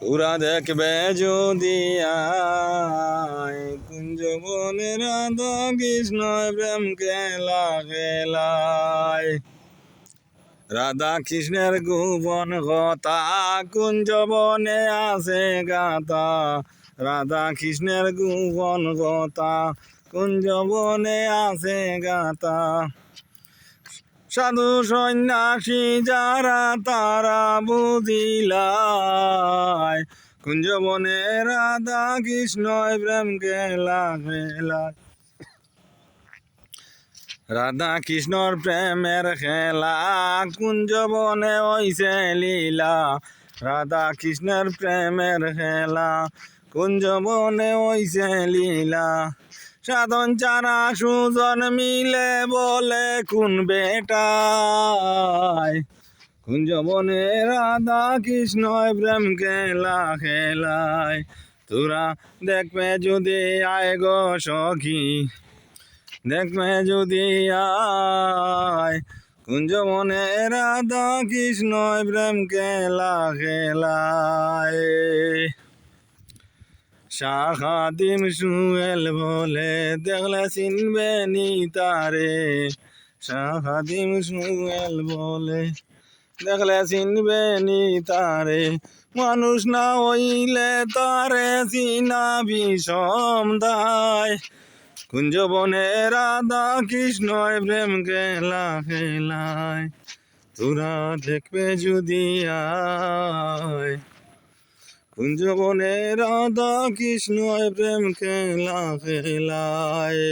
তোরা দেখবে যদি কুঞ্জ বনে রাধা কৃষ্ণ প্রেম খেলা খেলায় রাধা কৃষ্ণের গোপন কথা, কুঞ্জ বনে আছে গাথা। রাধা কৃষ্ণের গোপন কথা, কুঞ্জ বনে আছে গাথা। সাধু সন্ন্যাসী যারা তারা বুঝিলায়, কুঞ্জ বনে রাধা কৃষ্ণ প্রেম খেলা খেলায় রাধা কৃষ্ণর প্রেমের খেলা, কুঞ্জ বনে হইছে লীলা। রাধা কৃষ্ণের প্রেমের খেলা, কুঞ্জ বনে হইছে লীলা। সাধন চারা সুজন মিলে বলে কোন বেটায়। কুঞ্জ বনে রাধা কৃষ্ণ প্রেম খেলা খেলায় তোরা দেখবে যদি আয় গো সখী, দেখবে যদি আয়। কুঞ্জ মনে রাধা কৃষ্ণ প্রেম খেলা খেলায় শাখাদিম সুয়েল বলে, দেখলে চিনবে নি তারে শাখাদিম সুয়েল বলে, দেখলে চিনবে নি তারে মানুষ না হইলে তারে চিনা বিষম দায়। কুঞ্জ বনে রাধা কৃষ্ণ প্রেম খেলা খেলায়। তোরা দেখবে যদি আয়। কুঞ্জ বনে রাধা কৃষ্ণ প্রেম খেলা খেলায়